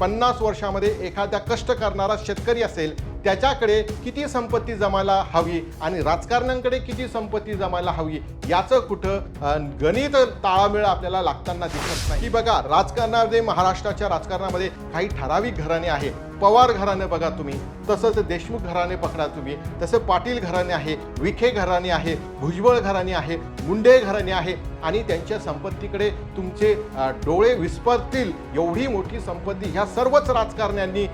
पन्नास वर्षामध्ये एखादा कष्ट करणारा शेतकरी असेल त्याच्याकडे किती संपत्ती जमायला हवी आणि राजकारण्यांकडे किती संपत्ती जमायला हवी याचं कुठं गणित ताळमेळ आपल्याला लागताना दिसत नाही. की बघा राजकारणामध्ये महाराष्ट्राच्या राजकारणामध्ये काही ठराविक घराणे आहेत पवार घराणे बघा तुम्ही तसंच देशमुख घराणे पकडा तुम्ही तसं पाटील घराणे आहे विखे घराणे आहे भुजबळ घराणे आहे मुंडे घराणे आहे आणि त्यांच्या संपत्तीकडे तुमचे डोळे विस्परतील एवढी मोठी संपत्ती ह्या सर्वच राजकारण्यांनी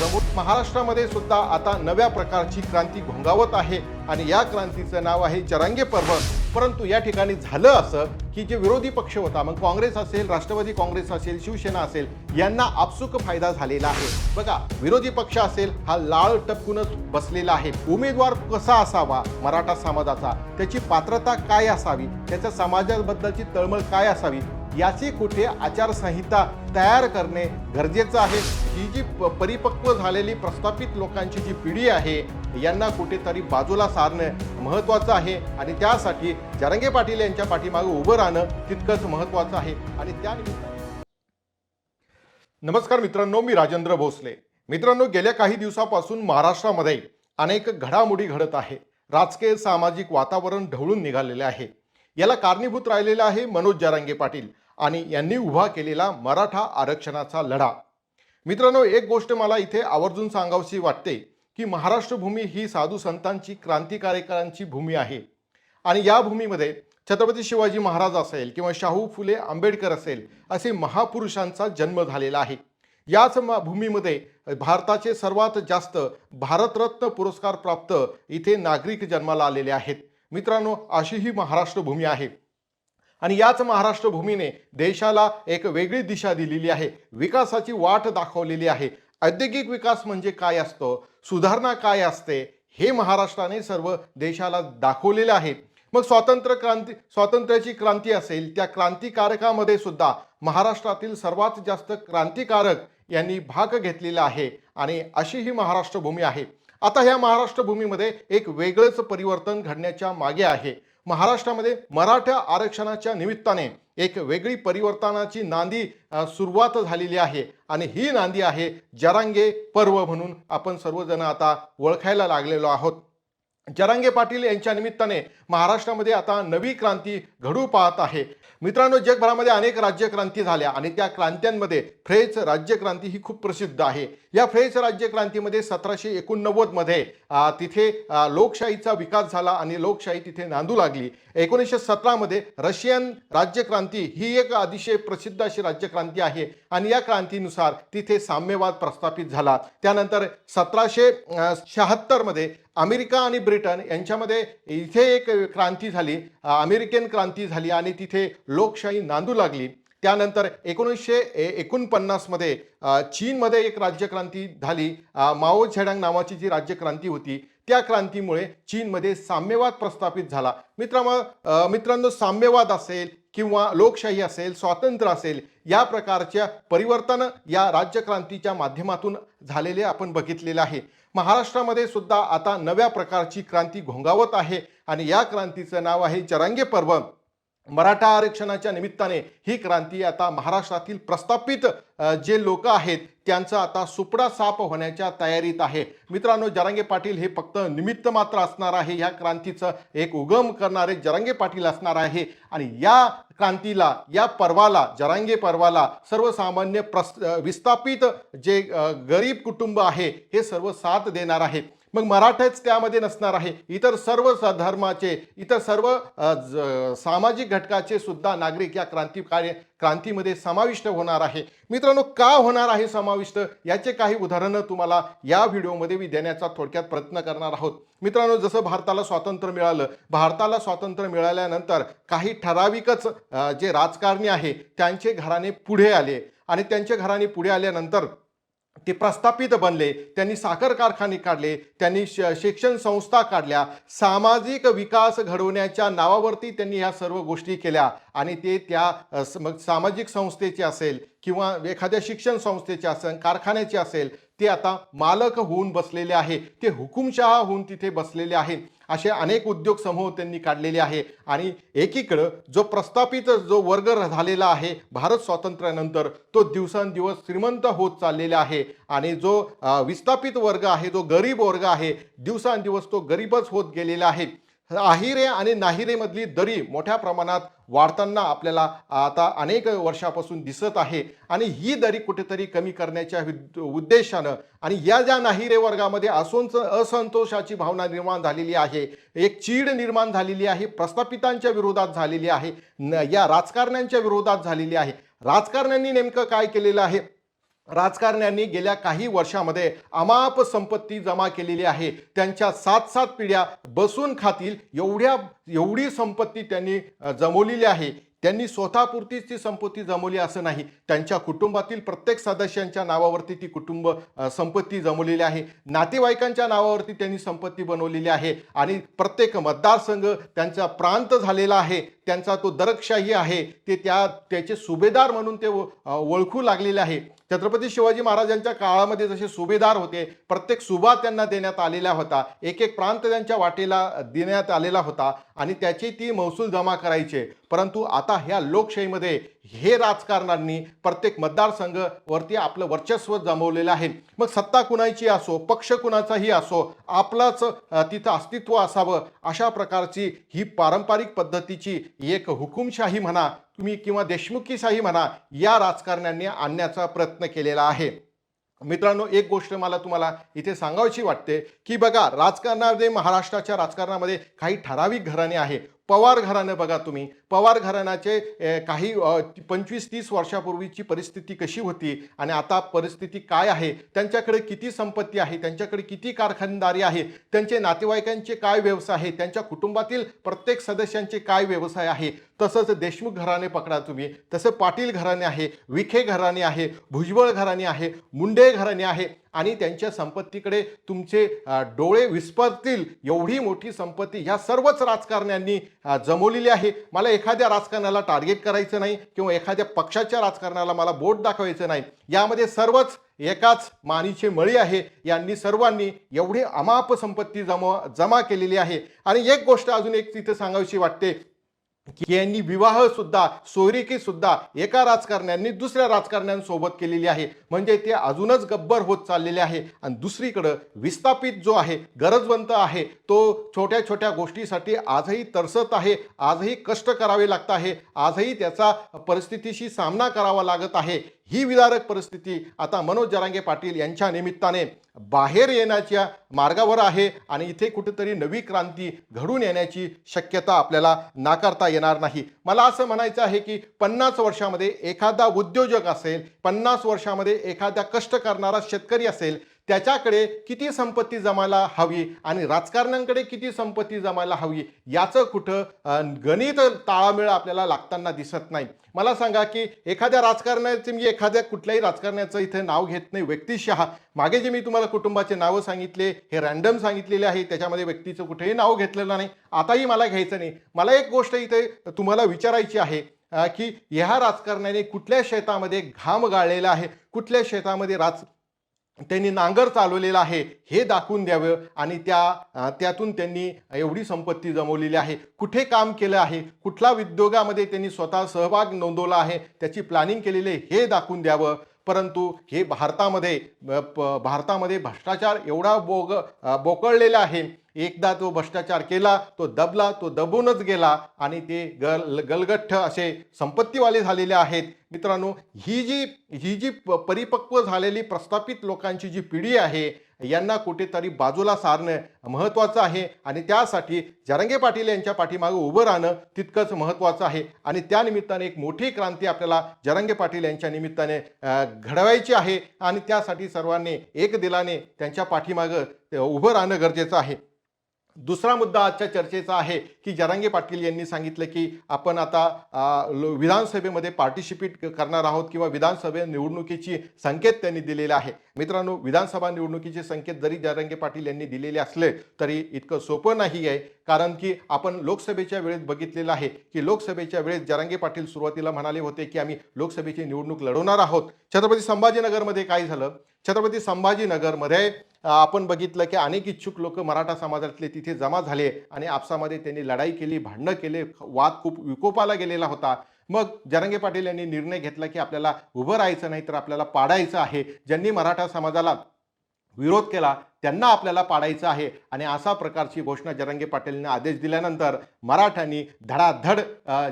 जमून महाराष्ट्रामध्ये सुद्धा आता नव्या प्रकारची क्रांती घोंगावत आहे. आणि या क्रांतीचं नाव आहे चरांगे पर्व परंतु या ठिकाणी झालं असं की जे विरोधी पक्ष होता मग काँग्रेस असेल राष्ट्रवादी काँग्रेस असेल शिवसेना असेल यांना आपसुक फायदा झालेला आहे. बघा विरोधी पक्ष असेल हा लाळ टपकूनच बसलेला आहे. उमेदवार कसा असावा? मराठा समाजाचा. त्याची पात्रता काय असावी? त्याच्या समाजाबद्दलची तळमळ काय असावी? याची कुठे आचारसंहिता तयार करणे गरजेचं आहे? ही जी प- परिपक्व झालेली प्रस्थापित लोकांची जी पिढी आहे यांना कुठेतरी बाजूला सारणं महत्त्वाचं आहे. आणि त्यासाठी जरंगे पाटील यांच्या पाठीमागे उभं राहणं तितकंच महत्त्वाचं आहे. आणि त्यानिमित्ताने नमस्कार मित्रांनो मी राजेंद्र भोसले. मित्रांनो गेल्या काही दिवसापासून महाराष्ट्रामध्ये अनेक घडामोडी घडत आहे. राजकीय सामाजिक वातावरण ढवळून निघालेले आहे. याला कारणीभूत राहिलेलं आहे मनोज जरांगे पाटील. आणि यांनी उभा केलेला मराठा आरक्षणाचा लढा. मित्रांनो एक गोष्ट मला इथे आवर्जून सांगावशी वाटते की महाराष्ट्रभूमी ही साधू संतांची क्रांतिकारकांची भूमी आहे. आणि या भूमीमध्ये छत्रपती शिवाजी महाराज असेल किंवा शाहू फुले आंबेडकर असेल असे महापुरुषांचा जन्म झालेला आहे. याच भूमीमध्ये भारताचे सर्वात जास्त भारतरत्न पुरस्कार प्राप्त इथे नागरिक जन्माला आलेले आहेत. मित्रांनो अशी ही महाराष्ट्र भूमी आहे. आणि याच महाराष्ट्र भूमीने देशाला एक वेगळी दिशा दिलेली आहे. विकासाची वाट दाखवलेली आहे. औद्योगिक विकास म्हणजे काय असतो? सुधारणा काय असते? हे महाराष्ट्राने सर्व देशाला दाखवलेले आहे. मग स्वातंत्र्य क्रांती स्वातंत्र्याची क्रांती असेल त्या क्रांतिकारकामध्ये सुद्धा महाराष्ट्रातील सर्वात जास्त क्रांतिकारक यांनी भाग घेतलेला आहे आणि अशी ही महाराष्ट्रभूमी आहे. आता ह्या महाराष्ट्र भूमीमध्ये एक वेगळंच परिवर्तन घडण्याच्या मागे आहे. महाराष्ट्रामध्ये मराठा आरक्षणाच्या निमित्ताने एक वेगळी परिवर्तनाची नांदी सुरुवात झालेली आहे. आणि ही नांदी आहे जरांगे पर्व म्हणून आपण सर्वजण आता ओळखायला लागलेलो आहोत. जरांगे पाटील यांच्या निमित्ताने महाराष्ट्रामध्ये आता नवी क्रांती घडू पाहत आहे. मित्रांनो जगभरामध्ये अनेक राज्यक्रांती झाल्या आणि त्या क्रांत्यांमध्ये फ्रेंच राज्यक्रांती ही खूप प्रसिद्ध आहे. या फ्रेंच राज्यक्रांतीमध्ये सतराशे एकोणनव्वदमध्ये तिथे लोकशाहीचा विकास झाला आणि लोकशाही तिथे नांदू लागली. एकोणीसशे सतरामध्ये रशियन राज्यक्रांती ही एक अतिशय प्रसिद्ध अशी राज्यक्रांती आहे आणि या क्रांतीनुसार तिथे साम्यवाद प्रस्थापित झाला. त्यानंतर सतराशे शहात्तरमध्ये अमेरिका आणि ब्रिटन यांच्यामध्ये इथे एक क्रांती झाली अमेरिकन क्रांती झाली आणि तिथे लोकशाही नांदू लागली. त्यानंतर एकोणीसशे ए एकोणपन्नासमध्ये चीनमध्ये एक राज्यक्रांती झाली. माओ झेडांग नावाची जी राज्यक्रांती होती त्या क्रांतीमुळे चीनमध्ये साम्यवाद प्रस्थापित झाला. मित्रा मित्रांनो साम्यवाद असेल किंवा लोकशाही असेल स्वातंत्र्य असेल या प्रकारच्या परिवर्तन या राज्यक्रांतीच्या माध्यमातून झालेले आपण बघितलेलं आहे. महाराष्ट्रामध्ये सुद्धा आता नव्या प्रकारची क्रांती घोंगावत आहे. आणि या क्रांतीचं नाव आहे चरांगे पर्व मराठा आरक्षणाच्या निमित्ताने ही क्रांती आता महाराष्ट्रातील प्रस्थापित जे लोक आहेत त्यांचं आता सुपडा साप होण्याच्या तयारीत आहे. मित्रांनो जरांगे पाटील हे फक्त निमित्त मात्र असणार आहे. या क्रांतीचं एक उगम करणारे जरांगे पाटील असणार आहे. आणि या क्रांतीला या पर्वाला जरांगे पर्वाला सर्वसामान्य प्रस विस्थापित जे गरीब कुटुंब आहे हे सर्व साथ देणार आहेत मग मराठेच त्यामध्ये नसणार आहे. इतर सर्व स- धर्माचे इतर सर्व ज- सामाजिक घटकाचे सुद्धा नागरिक या क्रांती कार्य क्रांतीमध्ये समाविष्ट होणार आहे. मित्रांनो का होणार आहे समाविष्ट? याचे काही उदाहरणं तुम्हाला या व्हिडिओमध्ये मी देण्याचा थोडक्यात प्रयत्न करणार आहोत. मित्रांनो जसं भारताला स्वातंत्र्य मिळालं भारताला स्वातंत्र्य मिळाल्यानंतर काही ठराविकच जे राजकारणी आहे त्यांचे घराणे पुढे आले. आणि त्यांच्या घराणे पुढे आल्यानंतर ते प्रस्थापित बनले त्यांनी साखर कारखाने काढले त्यांनी श शिक्षण संस्था काढल्या सामाजिक विकास घडवण्याच्या नावावरती त्यांनी ह्या सर्व गोष्टी केल्या. आणि ते त्या मग सामाजिक संस्थेचे असेल किंवा एखाद्या शिक्षण संस्थेचे असेल कारखान्याचे असेल ते आता मालक होऊन बसलेले आहे. ते हुकुमशहा होऊन तिथे बसलेले आहे. असे अनेक उद्योग समूह त्यांनी काढलेले आहे. आणि एकीकडं जो प्रस्थापित जो वर्ग झालेला आहे भारत स्वातंत्र्यानंतर तो दिवसांदिवस श्रीमंत होत चाललेला आहे. आणि जो विस्थापित वर्ग आहे जो गरीब वर्ग आहे दिवसांदिवस तो गरीबच होत गेलेला आहे. आहिरे आणि नाहिरेमधली दरी मोठ्या प्रमाणात वाढताना आपल्याला आता अनेक वर्षापासून दिसत आहे. आणि ही दरी कुठेतरी कमी करण्याच्या उद्देशानं आणि या ज्या नाहिरे वर्गामध्ये असोंच असंतोषाची भावना निर्माण झालेली आहे एक चीड निर्माण झालेली आहे प्रस्थापितांच्या विरोधात झालेली आहे न- या राजकारण्यांच्या विरोधात झालेली आहे. राजकारण्यांनी नेमकं काय केलेलं आहे? राजकारण्यांनी गेल्या काही वर्षामध्ये अमाप संपत्ती जमा केलेली आहे. त्यांच्या सात सात पिढ्या बसून खातील. एवढ्या एवढी संपत्ती त्यांनी जमवलेली आहे. त्यांनी स्वतःपुरतीच ती संपत्ती जमवली असं नाही. त्यांच्या कुटुंबातील प्रत्येक सदस्यांच्या नावावरती ती कुटुंब संपत्ती जमवलेली आहे. नातेवाईकांच्या नावावरती त्यांनी संपत्ती बनवलेली आहे. आणि प्रत्येक मतदारसंघ त्यांचा प्रांत झालेला आहे. त्यांचा तो दरकशाही आहे. ते त्या त्याचे सुभेदार म्हणून ते ओळखू लागलेले आहे. छत्रपती शिवाजी महाराजांच्या काळामध्ये जसे सुभेदार होते प्रत्येक सुभा त्यांना देण्यात आलेला होता एक एक प्रांत त्यांच्या वाटेला देण्यात आलेला होता आणि त्याची ती महसूल जमा करायचे. परंतु आता ह्या लोकशाहीमध्ये हे राजकारणांनी प्रत्येक मतदारसंघ वरती आपलं वर्चस्व जमवलेलं आहे. मग सत्ता कुणाची असो पक्ष कुणाचाही असो आपलाच तिथं अस्तित्व असावं अशा प्रकारची ही पारंपरिक पद्धतीची एक हुकुमशाही म्हणा तुम्ही किंवा देशमुखीशाही म्हणा या राजकारण्यांनी आणण्याचा प्रयत्न केलेला आहे. मित्रांनो एक गोष्ट मला तुम्हाला इथे सांगायची वाटते की बघा राजकारणामध्ये महाराष्ट्राच्या राजकारणामध्ये काही ठराविक घराणे आहे. पवार घराणं बघा तुम्ही. पवार घराण्याचे काही पंचवीस तीस वर्षापूर्वीची परिस्थिती कशी होती आणि आता परिस्थिती काय आहे? त्यांच्याकडे किती संपत्ती आहे? त्यांच्याकडे किती कारखानदारी आहे? त्यांचे नातेवाईकांचे काय व्यवसाय आहे? त्यांच्या कुटुंबातील प्रत्येक सदस्यांचे काय व्यवसाय आहे? तसंच देशमुख घराणे पकडा तुम्ही. तसं पाटील घराणे आहे विखे घराणे आहे भुजबळ घराणे आहे मुंडे घराणे आहे. आणि त्यांच्या संपत्तीकडे तुमचे डोळे विस्परतील एवढी मोठी संपत्ती ह्या सर्वच राजकारण्यांनी जमवलेली आहे. मला एखाद्या राजकारणाला टार्गेट करायचं नाही किंवा एखाद्या पक्षाच्या राजकारणाला मला बोट दाखवायचं नाही. यामध्ये सर्वच एकाच मानीचे मळी आहे. यांनी सर्वांनी एवढी अमाप संपत्ती जमा जमा केलेली आहे. आणि एक गोष्ट अजून एक तिथं सांगावीशी वाटते. की यांनी विवाह सुद्धा सोयरिकी सुद्धा एका राजकारण्यांनी दुसऱ्या राजकारण्यांसोबत केलेली आहे. म्हणजे ते अजूनच गब्बर होत चाललेले आहे. आणि दुसरीकडं विस्थापित जो आहे गरजवंत आहे तो छोट्या छोट्या गोष्टीसाठी आजही तरसत आहे आजही कष्ट करावे लागत आहे आजही त्याचा परिस्थितीशी सामना करावा लागत आहे. ही विदारक परिस्थिती आता मनोज जरांगे पाटील यांच्या निमित्ताने बाहेर येण्याच्या मार्गावर आहे आणि इथे कुठेतरी नवी क्रांती घडून येण्याची शक्यता आपल्याला नाकारता येणार नाही. मला असं म्हणायचं आहे की पन्नास वर्षामध्ये एखादा उद्योजक असेल पन्नास वर्षामध्ये एखादा कष्ट करणारा शेतकरी असेल त्याच्याकडे किती संपत्ती जमायला हवी आणि राजकारण्यांकडे किती संपत्ती जमायला हवी याचं कुठं गणित ताळमेळ आपल्याला लागताना दिसत नाही. मला सांगा की एखाद्या राजकारण्याचे म्हणजे मी एखाद्या कुठल्याही राजकारण्याचं इथे नाव घेत नाही व्यक्तिशः. मागे जे मी तुम्हाला कुटुंबाचे नावं सांगितले हे रॅन्डम सांगितलेले आहे त्याच्यामध्ये व्यक्तीचं कुठेही नाव घेतलेलं नाही. आताही मला घ्यायचं नाही. मला एक गोष्ट इथे तुम्हाला विचारायची आहे की ह्या राजकारण्याने कुठल्या शेतामध्ये घाम गाळलेला आहे? कुठल्या शेतामध्ये राज त्यांनी नांगर चालवलेला आहे हे दाखवून द्यावं आणि त्या त्यातून त्यांनी एवढी संपत्ती जमवलेली आहे. कुठे काम केलं आहे? कुठला उद्योगामध्ये त्यांनी स्वतः सहभाग नोंदवला आहे? त्याची प्लॅनिंग केलेली आहे हे दाखवून द्यावं. परंतु हे भारतामध्ये प- भारतामध्ये भ्रष्टाचार एवढा बोग बोकळलेला आहे एकदा तो भ्रष्टाचार केला तो दबला तो दबूनच गेला आणि ते गल गलगठ्ठ असे संपत्तीवाले झालेले आहेत. मित्रांनो ही जी ही जी प- परिपक्व झालेली प्रस्थापित लोकांची जी पिढी आहे यांना कुठेतरी बाजूला सारणं महत्त्वाचं आहे आणि त्यासाठी जरंगे पाटील यांच्या पाठीमागे उभं राहणं तितकंच महत्त्वाचं आहे. आणि त्यानिमित्ताने एक मोठी क्रांती आपल्याला जरंगे पाटील यांच्या निमित्ताने घडवायची आहे आणि त्यासाठी सर्वांनी एक दिलाने त्यांच्या पाठीमागं उभं राहणं गरजेचं आहे. दुसरा मुद्दा आजच्या चर्चेचा आहे की जरांगे पाटील यांनी सांगितलं की आपण आता विधानसभेमध्ये पार्टिसिपेट करणार आहोत किंवा विधानसभे निवडणुकीची संकेत त्यांनी दिलेले आहे. मित्रांनो विधानसभा निवडणुकीचे संकेत जरी जरांगे पाटील यांनी दिलेले असले तरी इतकं सोपं नाही आहे कारण की आपण लोकसभेच्या वेळेत बघितलेलं आहे की लोकसभेच्या वेळेत जरांगे पाटील सुरुवातीला म्हणाले होते की आम्ही लोकसभेची निवडणूक लढवणार आहोत. छत्रपती संभाजीनगरमध्ये काय झालं? छत्रपती संभाजीनगरमध्ये आपण बघितलं की अनेक इच्छुक लोक मराठा समाजातले तिथे जमा झाले आणि आपसामध्ये त्यांनी लढाई केली भांडणं केले वाद खूप विकोपाला गेलेला होता. मग जरंगे पाटील यांनी निर्णय घेतला की आपल्याला उभं राहायचं नाही तर आपल्याला पाडायचं आहे. ज्यांनी मराठा समाजाला विरोध केला त्यांना आपल्याला पाडायचं आहे. आणि असा प्रकारची घोषणा जरंगे पाटीलने आदेश दिल्यानंतर मराठ्यांनी धडाधड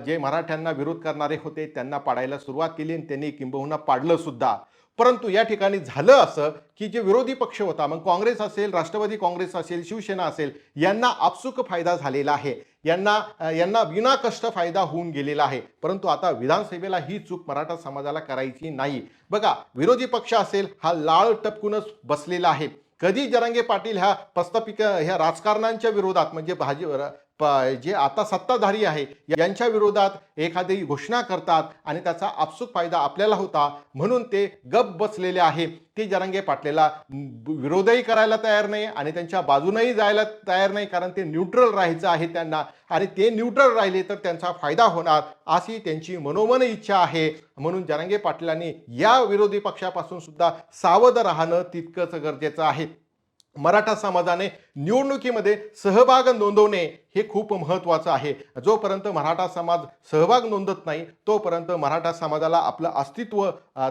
जे मराठ्यांना विरोध करणारे होते त्यांना पाडायला सुरुवात केली आणि त्यांनी किंबहुना पाडलं सुद्धा. परंतु या ठिकाणी झालं असं की जे विरोधी पक्ष होता मग काँग्रेस असेल राष्ट्रवादी काँग्रेस असेल शिवसेना असेल यांना आपसुक फायदा झालेला आहे. यांना यांना विनाकष्ट फायदा होऊन गेलेला आहे. परंतु आता विधानसभेला ही चूक मराठा समाजाला करायची नाही. बघा विरोधी पक्ष असेल हा लाळ टपकूनच बसलेला आहे. कधी जरांगे पाटील ह्या प्रस्थापिक ह्या राजकारणांच्या विरोधात म्हणजे भाजी प- जे आता सत्ताधारी आहे. यांच्या विरोधात एखादी घोषणा करतात आणि त्याचा आपसूक फायदा आपल्याला होता म्हणून ते गप बसलेले आहे. ते जरांगे पाटलेला विरोधही करायला तयार नाही आणि त्यांच्या बाजूनही जायला तयार नाही कारण ते न्यूट्रल राहायचं आहे त्यांना आणि ते न्यूट्रल राहिले तर त्यांचा फायदा होणार अशी त्यांची मनोमन इच्छा आहे. म्हणून जरांगे पाटलांनी या विरोधी पक्षापासून सुद्धा सावध राहणं तितकंच गरजेचं आहे. मराठा समाजाने निवडणुकीमध्ये सहभाग नोंदवणे हे खूप महत्त्वाचं आहे. जोपर्यंत मराठा समाज सहभाग नोंदत नाही तोपर्यंत मराठा समाजाला आपलं अस्तित्व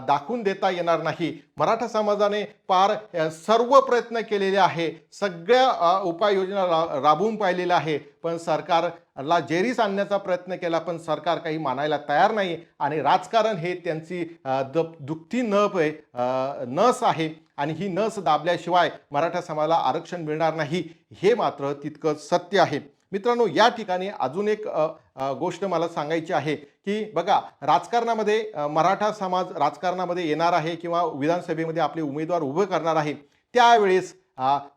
दाखवून देता येणार नाही. मराठा समाजाने पार सर्व प्रयत्न केलेले आहे. सगळ्या उपाययोजना रा राबवून पाहिलेल्या आहे. पण सरकारला जेरीस आणण्याचा प्रयत्न केला पण सरकार काही मानायला तयार नाही. आणि राजकारण हे त्यांची द दुखती नप नस आहे. आणि ही नस दाबल्याशिवाय मराठा समाजाला आरक्षण मिळणार नाही हे मात्र तितकंच सत्य आहे. मित्रांनो या ठिकाणी अजून एक गोष्ट मला सांगायची आहे की बघा राजकारणामध्ये मराठा समाज राजकारणामध्ये येणार आहे किंवा विधानसभेमध्ये आपले उमेदवार उभं करणार आहे त्यावेळेस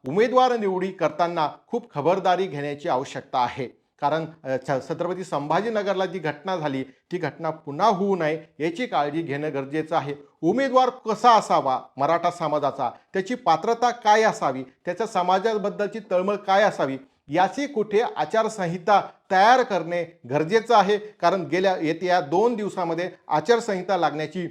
उमेदवार निवडी करताना खूप खबरदारी घेण्याची आवश्यकता आहे. कारण छ- छत्रपती संभाजीनगरला जी घटना झाली ती घटना पुन्हा होऊ नये याची काळजी घेणं गरजेचं आहे. उमेदवार कसा असावा मराठा समाजाचा? त्याची पात्रता काय असावी? त्याच्या समाजाबद्दलची तळमळ काय असावी? याची कुठे आचारसंहिता तयार करणे गरजेचं आहे? कारण गेल्या येत्या दोन दिवसामध्ये आचारसंहिता लागण्याची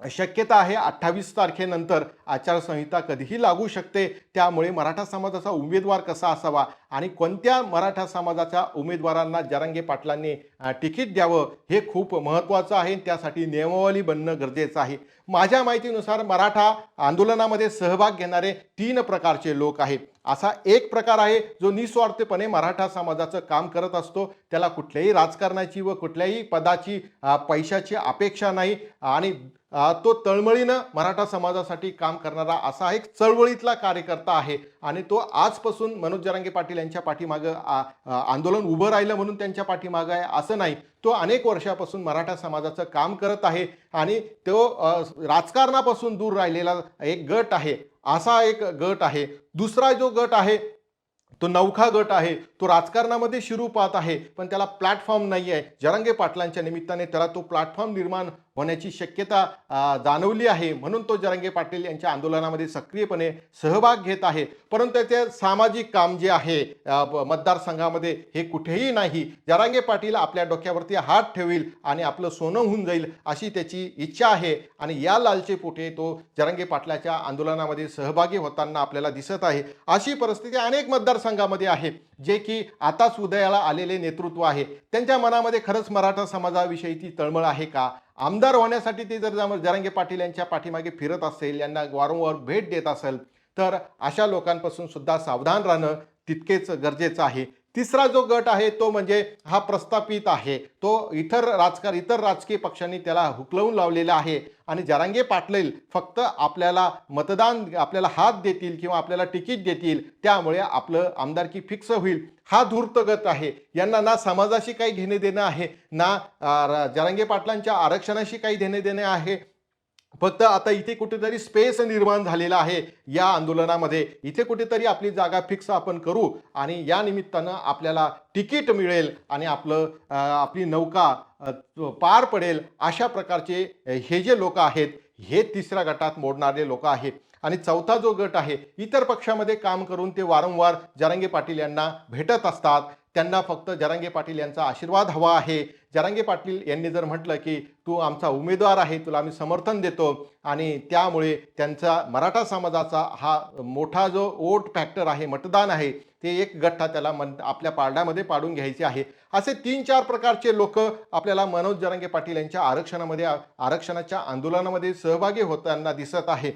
शक्यता आहे अठ्ठावीस तारखेनंतर आचारसंहिता कधीही लागू शकते. त्यामुळे मराठा समाजाचा उमेदवार कसा असावा आणि कोणत्या मराठा समाजाच्या उमेदवारांना जरांगे पाटलांनी तिकीट द्यावं हे खूप महत्त्वाचं आहे. त्यासाठी नियमावली बनणं गरजेचं आहे. माझ्या माहितीनुसार मराठा आंदोलनामध्ये सहभाग घेणारे तीन प्रकारचे लोक आहेत. असा एक प्रकार आहे जो निस्वार्थपणे मराठा समाजाचं काम करत असतो. त्याला कुठल्याही राजकारणाची व कुठल्याही पदाची पैशाची अपेक्षा नाही आणि तो तळमळीनं मराठा समाजासाठी काम करणारा असा एक चळवळीतला कार्यकर्ता आहे. आणि तो आजपासून मनोज जरांगे पाटील यांच्या पाठीमागं आंदोलन उभं राहिलं म्हणून त्यांच्या पाठीमागं आहे असं नाही. तो अनेक वर्षापासून मराठा समाजाचं काम करत आहे आणि तो राजकारणापासून दूर राहिलेला एक गट आहे. असा एक गट आहे. दुसरा जो गट आहे तो नौखा गट आहे. तो राजकारणामध्ये शिरू पाहत आहे पण त्याला प्लॅटफॉर्म नाही आहे जरांगे पाटलांच्या निमित्ताने त्याला तो प्लॅटफॉर्म निर्माण होण्याची शक्यता जाणवली आहे. म्हणून तो जरांगे पाटील यांच्या आंदोलनामध्ये सक्रियपणे सहभाग घेत आहे. परंतु ते सामाजिक काम जे आहे मतदारसंघामध्ये हे कुठेही नाही. जरांगे पाटील आपल्या डोक्यावरती हात ठेवील आणि आपलं सोनं होऊन जाईल अशी त्याची इच्छा आहे. आणि या लालचेपोटे तो जरांगे पाटलाच्या आंदोलनामध्ये सहभागी होताना आपल्याला दिसत आहे. अशी परिस्थिती अनेक मतदारसंघामध्ये आहे जे की आताच उदयाला आलेले नेतृत्व आहे. त्यांच्या मनामध्ये खरंच मराठा समाजाविषयीची तळमळ आहे का? आमदार होण्यासाठी ते जर जरांगे पाटील यांच्या पाठीमागे फिरत असेल यांना वारंवार भेट देत असेल तर अशा लोकांपासून सुद्धा सावधान राहणं तितकेच गरजेचं आहे. तिसरा जो गट आहे तो म्हणजे हा प्रस्थापित आहे. तो इतर राजकार इतर राजकीय पक्षांनी त्याला हुकलवून लावलेला आहे. आणि जरांगे पाटलेल फक्त आपल्याला मतदान आपल्याला हात देतील किंवा आपल्याला तिकीट देतील त्यामुळे आपलं आमदारकी फिक्स होईल. हा धूर्त गट आहे. यांना ना समाजाशी काही घेणे देणं आहे ना जरांगे पाटलांच्या आरक्षणाशी काही देणे देणे आहे फक्त आता इथे कुठेतरी स्पेस निर्माण झालेला आहे. या आंदोलनामध्ये इथे कुठेतरी आपली जागा फिक्स आपण करू आणि या निमित्तानं आपल्याला तिकीट मिळेल आणि आपलं आपली नौका पार पडेल अशा प्रकारचे हे जे लोक आहेत हे तिसऱ्या गटात मोडणारे लोक आहेत. आणि चौथा जो गट आहे इतर पक्षामध्ये काम करून ते वारंवार जरांगे पाटील यांना भेटत असतात. त्यांना फक्त जरांगे पाटील यांचा आशीर्वाद हवा आहे. जरांगे पाटील यांनी जर म्हटलं की तू आमचा उमेदवार आहे तुला आम्ही समर्थन देतो. आणि त्यामुळे त्यांचा मराठा समाजाचा हा मोठा जो वोट फॅक्टर आहे मतदान आहे ते एक गठ्ठा त्याला मन आपल्या पारड्यामध्ये पाडून घ्यायचे आहे. असे तीन चार प्रकारचे लोक आपल्याला मनोज जरांगे पाटील यांच्या आरक्षणामध्ये आरक्षणाच्या आंदोलनामध्ये सहभागी होताना दिसत आहे.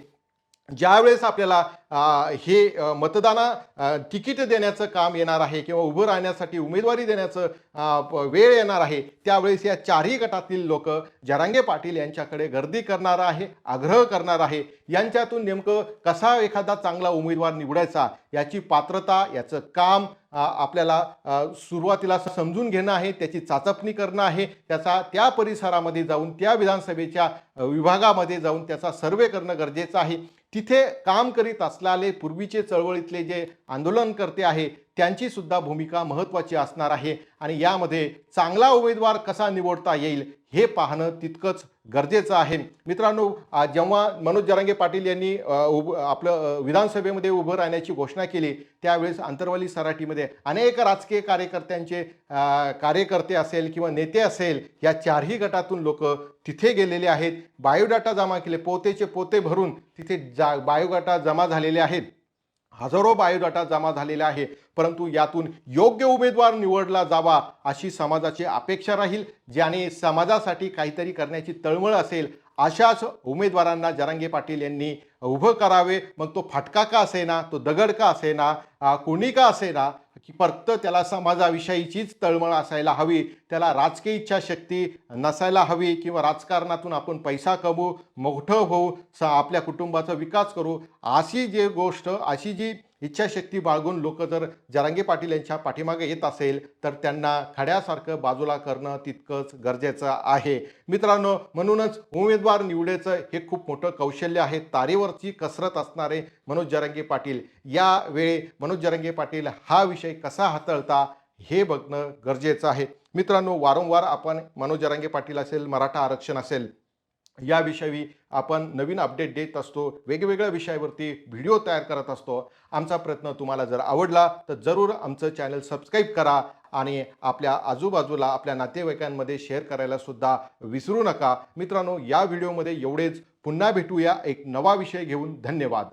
ज्यावेळेस आपल्याला हे अ, मतदाना तिकीट देण्याचं काम येणार आहे किंवा उभं राहण्यासाठी उमेदवारी देण्याचं वेळ येणार आहे त्यावेळेस या चारही गटातील लोक जरांगे पाटील यांच्याकडे गर्दी करणार आहे आग्रह करणार आहे. यांच्यातून नेमकं कसा एखादा चांगला उमेदवार निवडायचा याची पात्रता याचं काम आपल्याला सुरुवातीला समजून घेणं आहे त्याची चाचपणी करणं आहे त्याचा त्या परिसरामध्ये जाऊन त्या विधानसभेच्या विभागामध्ये जाऊन त्याचा सर्वे करणं गरजेचं आहे. तिथे काम करीत असलेले पूर्वीचे चळवळीतले जे आंदोलनकर्ते आहे त्यांची सुद्धा भूमिका महत्त्वाची असणार आहे आणि यामध्ये चांगला उमेदवार कसा निवडता येईल हे पाहणं तितकंच गरजेचं आहे. मित्रांनो जेव्हा मनोज जरांगे पाटील यांनी उभ आपलं विधानसभेमध्ये उभं राहण्याची घोषणा केली त्यावेळेस आंतरवाली सराटीमध्ये अनेक राजकीय कार्यकर्त्यांचे कार्यकर्ते असेल किंवा नेते असेल या चारही गटातून लोक तिथे गेलेले आहेत. बायोडाटा जमा केले पोतेचे पोते भरून तिथे जा बायोडाटा जमा झालेले आहेत. हजारो बायोडाटा जमा झालेला आहे. परंतु यातून योग्य उमेदवार निवडला जावा अशी समाजाची अपेक्षा राहील ज्याने समाजासाठी काहीतरी करण्याची तळमळ असेल अशाच उमेदवारांना जरांगे पाटील यांनी उभं करावे. मग तो फाटका का असेना? तो दगड का असेना? कुणी कोणी का असेना? की फक्त त्याला समाजाविषयीचीच तळमळ असायला हवी त्याला राजकीय इच्छाशक्ती नसायला हवी किंवा राजकारणातून आपण पैसा कमवू मोठं होऊ स आपल्या कुटुंबाचा विकास करू अशी जी गोष्ट अशी जी इच्छाशक्ती बाळगून लोक जर जरांगे पाटील यांच्या पाठीमागे येत असेल तर त्यांना खड्यासारखं बाजूला करणं तितकंच गरजेचं आहे. मित्रांनो म्हणूनच उमेदवार निवडायचं हे खूप मोठं कौशल्य आहे. तारेवरची कसरत असणारे मनोज जरांगे पाटील. यावेळी मनोज जरांगे पाटील हा विषय कसा हाताळता हे बघणं गरजेचं आहे. मित्रांनो वारंवार आपण मनोज जरांगे पाटील असेल मराठा आरक्षण असेल याविषयी आपण नवीन अपडेट देत असतो वेगवेगळ्या विषयावरती व्हिडिओ तयार करत असतो. आमचा प्रयत्न तुम्हाला जर आवडला तर जरूर आमचं चॅनल सबस्क्राईब करा आणि आपल्या आजूबाजूला आपल्या नातेवाईकांमध्ये शेअर करायला सुद्धा विसरू नका. मित्रांनो या व्हिडिओमध्ये एवढेच. पुन्हा भेटूया एक नवा विषय घेऊन. धन्यवाद.